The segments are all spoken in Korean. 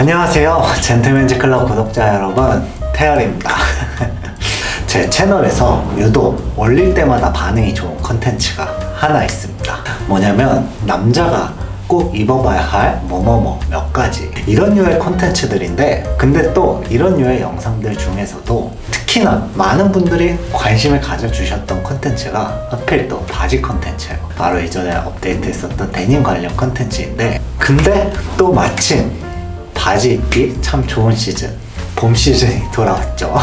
안녕하세요. 젠틀맨즈 클럽 구독자 여러분, 태열입니다. 제 채널에서 유독 올릴 때마다 반응이 좋은 컨텐츠가 하나 있습니다. 뭐냐면, 남자가 꼭 입어봐야 할 뭐뭐뭐 몇 가지 이런 류의 콘텐츠들인데 근데 또 이런 류의 영상들 중에서도 특히나 많은 분들이 관심을 가져주셨던 콘텐츠가 하필 또 바지 콘텐츠예요 바로 이전에 업데이트 했었던 데님 관련 콘텐츠인데 근데 또 마침 바지 입기 참 좋은 시즌 봄 시즌이 돌아왔죠.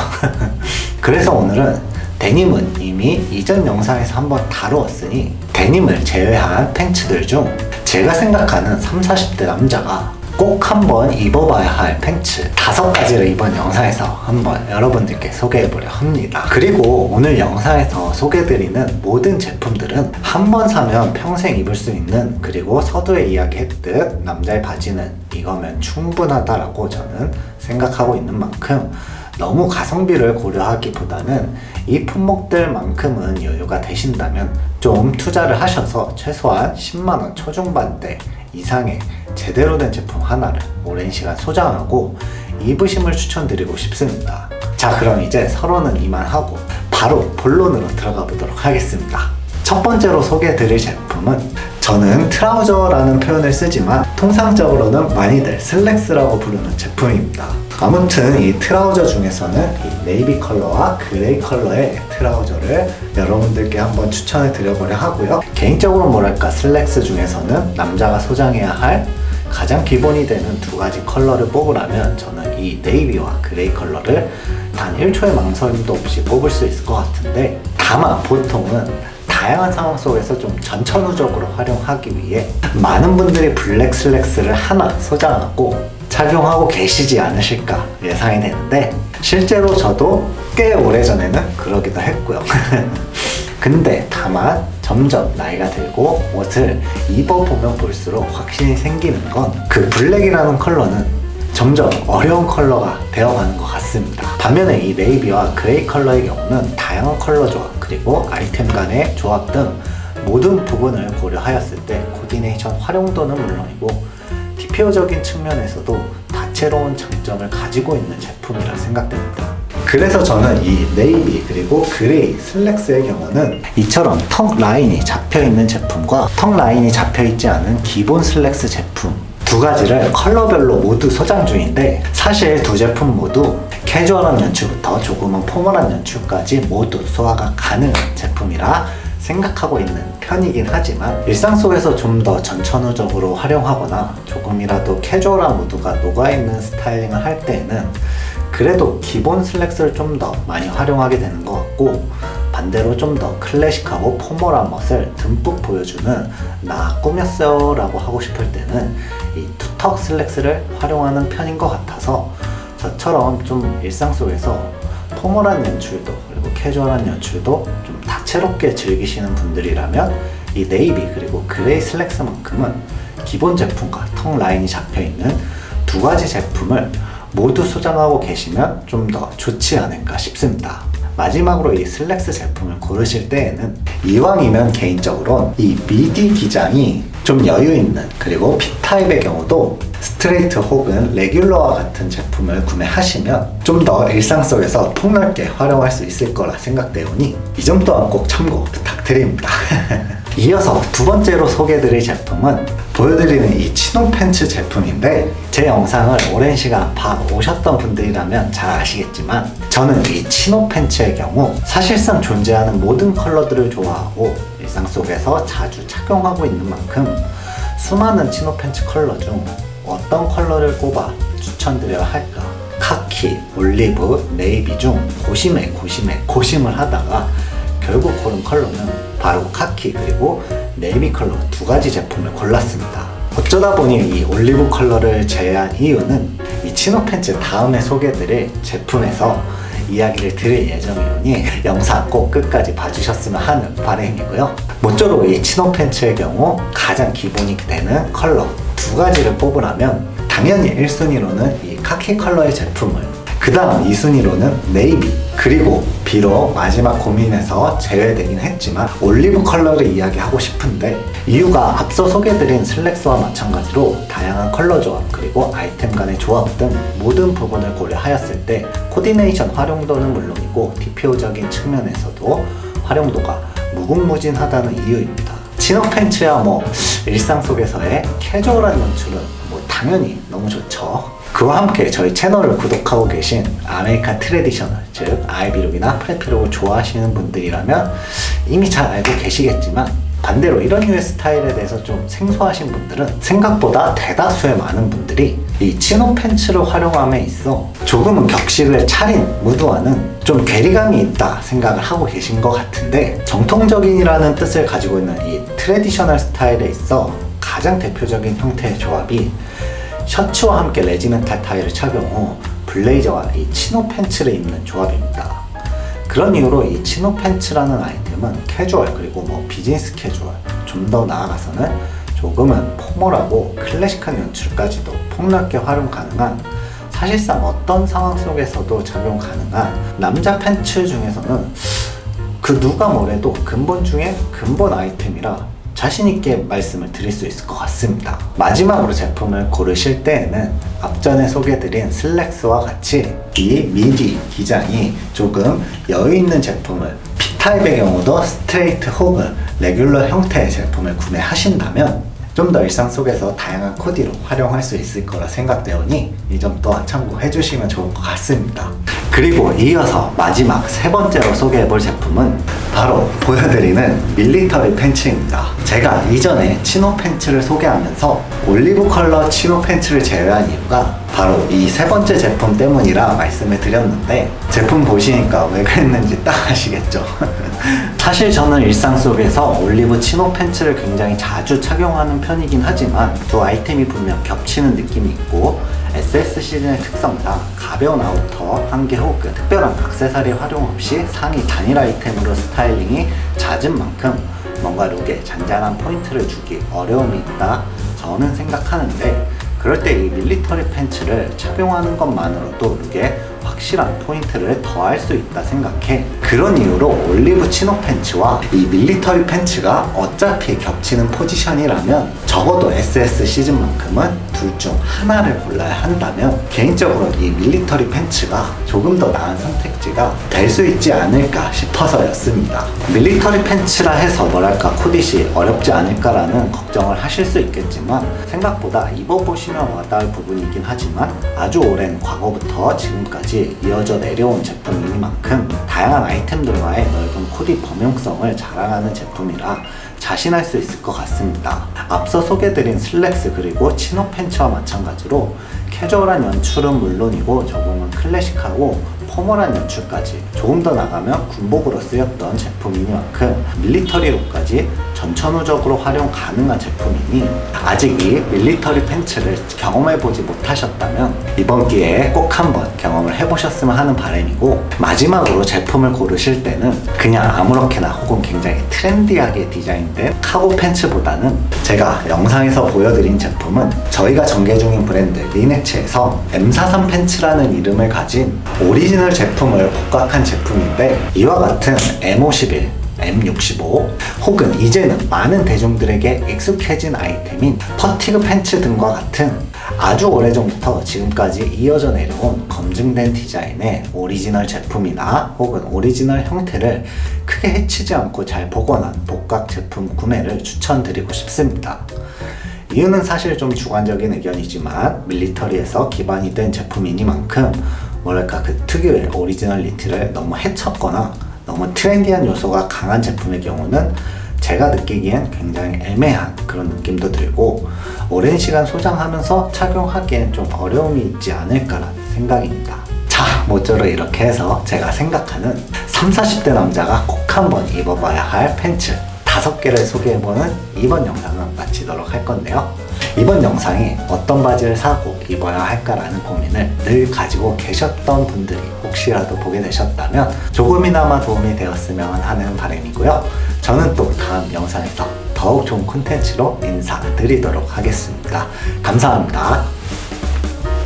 그래서 오늘은 데님은 이미 이전 영상에서 한번 다루었으니 데님을 제외한 팬츠들 중 제가 생각하는 3, 40대 남자가 꼭 한번 입어봐야 할 팬츠 다섯 가지를 이번 영상에서 한번 여러분들께 소개해보려 합니다. 그리고 오늘 영상에서 소개해드리는 모든 제품들은 한 번 사면 평생 입을 수 있는 그리고 서두에 이야기했듯 남자의 바지는 이거면 충분하다라고 저는 생각하고 있는 만큼 너무 가성비를 고려하기보다는 이 품목들만큼은 여유가 되신다면 좀 투자를 하셔서 최소한 10만원 초중반대 이상의 제대로 된 제품 하나를 오랜 시간 소장하고 입으심을 추천드리고 싶습니다. 자, 그럼 이제 서론은 이만하고 바로 본론으로 들어가 보도록 하겠습니다. 첫 번째로 소개해드릴 제품은 저는 트라우저라는 표현을 쓰지만 통상적으로는 많이들 슬랙스라고 부르는 제품입니다. 아무튼 이 트라우저 중에서는 이 네이비 컬러와 그레이 컬러의 트라우저를 여러분들께 한번 추천을 드려보려 하고요. 개인적으로 뭐랄까 슬랙스 중에서는 남자가 소장해야 할 가장 기본이 되는 두 가지 컬러를 뽑으라면 저는 이 네이비와 그레이 컬러를 단 1초의 망설임도 없이 뽑을 수 있을 것 같은데 다만 보통은 다양한 상황 속에서 좀 전천후적으로 활용하기 위해 많은 분들이 블랙 슬랙스를 하나 소장하고 착용하고 계시지 않으실까 예상이 되는데 실제로 저도 꽤 오래전에는 그러기도 했고요. 근데 다만 점점 나이가 들고 옷을 입어보면 볼수록 확신이 생기는 건 그 블랙이라는 컬러는 점점 어려운 컬러가 되어가는 것 같습니다. 반면에 이 네이비와 그레이 컬러의 경우는 다양한 컬러 조합 그리고 아이템 간의 조합 등 모든 부분을 고려하였을 때 코디네이션 활용도는 물론이고 디페어적인 측면에서도 다채로운 장점을 가지고 있는 제품이라 생각됩니다. 그래서 저는 이 네이비 그리고 그레이 슬랙스의 경우는 이처럼 턱 라인이 잡혀 있는 제품과 턱 라인이 잡혀 있지 않은 기본 슬랙스 제품 두 가지를 컬러별로 모두 소장 중인데 사실 두 제품 모두 캐주얼한 연출부터 조금은 포멀한 연출까지 모두 소화가 가능한 제품이라 생각하고 있는 편이긴 하지만 일상 속에서 좀 더 전천후적으로 활용하거나 조금이라도 캐주얼한 무드가 녹아있는 스타일링을 할 때에는 그래도 기본 슬랙스를 좀 더 많이 활용하게 되는 것 같고 반대로 좀 더 클래식하고 포멀한 멋을 듬뿍 보여주는 나 꾸몄어요 라고 하고 싶을 때는 이 투턱 슬랙스를 활용하는 편인 것 같아서 저처럼 좀 일상 속에서 포멀한 연출도 그리고 캐주얼한 연출도 좀 다채롭게 즐기시는 분들이라면 이 네이비 그리고 그레이 슬랙스만큼은 기본 제품과 턱 라인이 잡혀 있는 두 가지 제품을 모두 소장하고 계시면 좀 더 좋지 않을까 싶습니다. 마지막으로 이 슬랙스 제품을 고르실 때에는 이왕이면 개인적으로 이 미디 기장이 좀 여유 있는 그리고 B타입의 경우도 스트레이트 혹은 레귤러와 같은 제품을 구매하시면 좀 더 일상 속에서 폭넓게 활용할 수 있을 거라 생각되오니 이 점 또한 꼭 참고 부탁드립니다. 이어서 두 번째로 소개해드릴 제품은 보여드리는 이 치노 팬츠 제품인데 제 영상을 오랜 시간 봐 오셨던 분들이라면 잘 아시겠지만 저는 이 치노 팬츠의 경우 사실상 존재하는 모든 컬러들을 좋아하고 일상 속에서 자주 착용하고 있는 만큼 수많은 치노 팬츠 컬러 중 어떤 컬러를 꼽아 추천드려야 할까? 카키, 올리브, 네이비 중 고심에 고심에 고심을 하다가 결국 고른 컬러는 바로 카키 그리고 네이비 컬러 두 가지 제품을 골랐습니다. 어쩌다 보니 이 올리브 컬러를 제외한 이유는 이 치노 팬츠 다음에 소개드릴 제품에서 이야기를 드릴 예정이오니 영상 꼭 끝까지 봐주셨으면 하는 바람이고요. 모쪼록 이 치노 팬츠의 경우 가장 기본이 되는 컬러 두 가지를 뽑으라면 당연히 1순위로는 이 카키 컬러의 제품을 그 다음 2순위로는 네이비 그리고 비록 마지막 고민에서 제외되긴 했지만 올리브 컬러를 이야기하고 싶은데 이유가 앞서 소개드린 슬랙스와 마찬가지로 다양한 컬러 조합 그리고 아이템 간의 조합 등 모든 부분을 고려하였을 때 코디네이션 활용도는 물론이고 DPO적인 측면에서도 활용도가 무궁무진하다는 이유입니다. 치노 팬츠야 뭐 일상 속에서의 캐주얼한 연출은 뭐 당연히 너무 좋죠. 그와 함께 저희 채널을 구독하고 계신 아메리칸 트레디셔널 즉 아이비룩이나 프레피룩을 좋아하시는 분들이라면 이미 잘 알고 계시겠지만 반대로 이런 류의 스타일에 대해서 좀 생소하신 분들은 생각보다 대다수의 많은 분들이 이 치노 팬츠를 활용함에 있어 조금은 격식을 차린 무드와는 좀 괴리감이 있다 생각을 하고 계신 것 같은데 정통적인이라는 뜻을 가지고 있는 이 트레디셔널 스타일에 있어 가장 대표적인 형태의 조합이 셔츠와 함께 레지멘탈 타이를 착용 후 블레이저와 이 치노 팬츠를 입는 조합입니다. 그런 이유로 이 치노 팬츠라는 아이템은 캐주얼 그리고 뭐 비즈니스 캐주얼 좀 더 나아가서는 조금은 포멀하고 클래식한 연출까지도 폭넓게 활용 가능한 사실상 어떤 상황 속에서도 적용 가능한 남자 팬츠 중에서는 그 누가 뭐래도 근본 중에 근본 아이템이라 자신있게 말씀을 드릴 수 있을 것 같습니다. 마지막으로 제품을 고르실 때에는 앞전에 소개드린 슬랙스와 같이 이 미디 기장이 조금 여유있는 제품을 P타입의 경우도 스트레이트 혹은 레귤러 형태의 제품을 구매하신다면 좀 더 일상 속에서 다양한 코디로 활용할 수 있을 거라 생각되오니 이 점 또한 참고해 주시면 좋을 것 같습니다. 그리고 이어서 마지막 세 번째로 소개해 볼 제품은 바로 보여드리는 밀리터리 팬츠입니다. 제가 이전에 치노 팬츠를 소개하면서 올리브 컬러 치노 팬츠를 제외한 이유가 바로 이 세 번째 제품 때문이라 말씀을 드렸는데 제품 보시니까 왜 그랬는지 딱 아시겠죠? 사실 저는 일상 속에서 올리브 치노 팬츠를 굉장히 자주 착용하는 편이긴 하지만 두 아이템이 분명 겹치는 느낌이 있고 SS 시즌의 특성상 가벼운 아우터 한개 혹은 특별한 액세서리 활용 없이 상의 단일 아이템으로 스타일링이 잦은 만큼 뭔가 룩에 잔잔한 포인트를 주기 어려움이 있다 저는 생각하는데 그럴 때 이 밀리터리 팬츠를 착용하는 것만으로도 룩에 확실한 포인트를 더할 수 있다 생각해. 그런 이유로 올리브 치노 팬츠와 이 밀리터리 팬츠가 어차피 겹치는 포지션이라면 적어도 SS 시즌만큼은 둘 중 하나를 골라야 한다면 개인적으로 이 밀리터리 팬츠가 조금 더 나은 선택지가 될 수 있지 않을까 싶어서였습니다. 밀리터리 팬츠라 해서 뭐랄까 코디시 어렵지 않을까라는 걱정을 하실 수 있겠지만 생각보다 입어보시면 와닿을 부분이긴 하지만 아주 오랜 과거부터 지금까지 이어져 내려온 제품이니만큼 다양한 아이템들과의 넓은 코디 범용성을 자랑하는 제품이라 자신할 수 있을 것 같습니다. 앞서 소개드린 슬랙스 그리고 치노 팬츠와 마찬가지로 캐주얼한 연출은 물론이고 조금은 클래식하고 포멀한 연출까지 조금 더 나가면 군복으로 쓰였던 제품이니만큼 밀리터리 룩까지 전천후적으로 활용 가능한 제품이니 아직 이 밀리터리 팬츠를 경험해보지 못하셨다면 이번 기회에 꼭 한번 경험을 해보셨으면 하는 바람이고 마지막으로 제품을 고르실 때는 그냥 아무렇게나 혹은 굉장히 트렌디하게 디자인된 카고 팬츠보다는 제가 영상에서 보여드린 제품은 저희가 전개 중인 브랜드 리네츠에서 M43 팬츠라는 이름을 가진 오리지널 제품을 복각한 제품인데 이와 같은 M51 M65 혹은 이제는 많은 대중들에게 익숙해진 아이템인 퍼티그 팬츠 등과 같은 아주 오래전부터 지금까지 이어져 내려온 검증된 디자인의 오리지널 제품이나 혹은 오리지널 형태를 크게 해치지 않고 잘 복원한 복각 제품 구매를 추천드리고 싶습니다. 이유는 사실 좀 주관적인 의견이지만 밀리터리에서 기반이 된 제품이니만큼 뭐랄까 그 특유의 오리지널리티를 너무 해쳤거나 너무 트렌디한 요소가 강한 제품의 경우는 제가 느끼기엔 굉장히 애매한 그런 느낌도 들고 오랜 시간 소장하면서 착용하기엔 좀 어려움이 있지 않을까라는 생각입니다. 자, 모쪼록 이렇게 해서 제가 생각하는 3, 40대 남자가 꼭 한번 입어봐야 할 팬츠 다섯 개를 소개해보는 이번 영상은 마치도록 할 건데요. 이번 영상이 어떤 바지를 사고 입어야 할까라는 고민을 늘 가지고 계셨던 분들이 혹시라도 보게 되셨다면 조금이나마 도움이 되었으면 하는 바람이고요. 저는 또 다음 영상에서 더욱 좋은 콘텐츠로 인사드리도록 하겠습니다. 감사합니다.